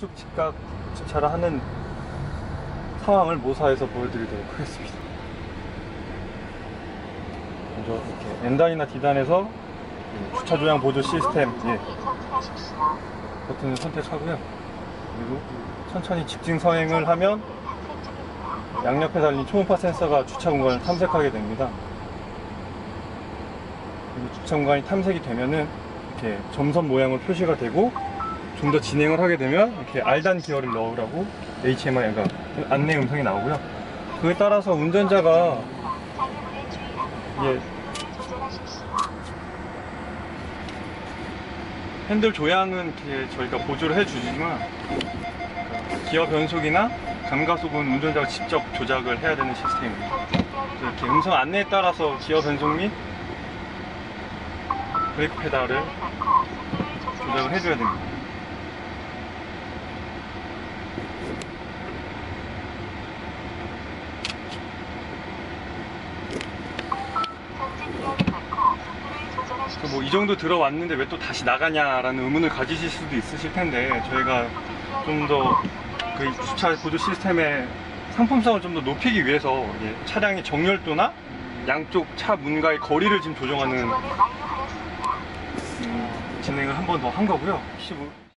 우측 직각 주차를 하는 상황을 모사해서 보여드리도록 하겠습니다. 먼저 이렇게 N단이나 D단에서 이 주차 조향 보조 시스템 예, 버튼을 선택하고요. 그리고 천천히 직진 서행을 하면 양옆에 달린 초음파 센서가 주차 공간을 탐색하게 됩니다. 그리고 주차 공간이 탐색이 되면은 이렇게 점선 모양으로 표시가 되고 좀 더 진행을 하게 되면 이렇게 R단 기어를 넣으라고 HMI 가 안내 음성이 나오고요. 그에 따라서 운전자가 예, 핸들 조향은 저희가 보조를 해주지만 그러니까 기어 변속이나 감가속은 운전자가 직접 조작을 해야 되는 시스템입니다. 이렇게 음성 안내에 따라서 기어 변속 및 브레이크 페달을 조작을 해줘야 됩니다. 뭐 이 정도 들어왔는데 왜 또 다시 나가냐라는 의문을 가지실 수도 있으실 텐데 저희가 좀 더 그 주차 보조 시스템의 상품성을 좀 더 높이기 위해서 예, 차량의 정렬도나 양쪽 차 문과의 거리를 지금 조정하는 음, 진행을 한 번 더 한 거고요.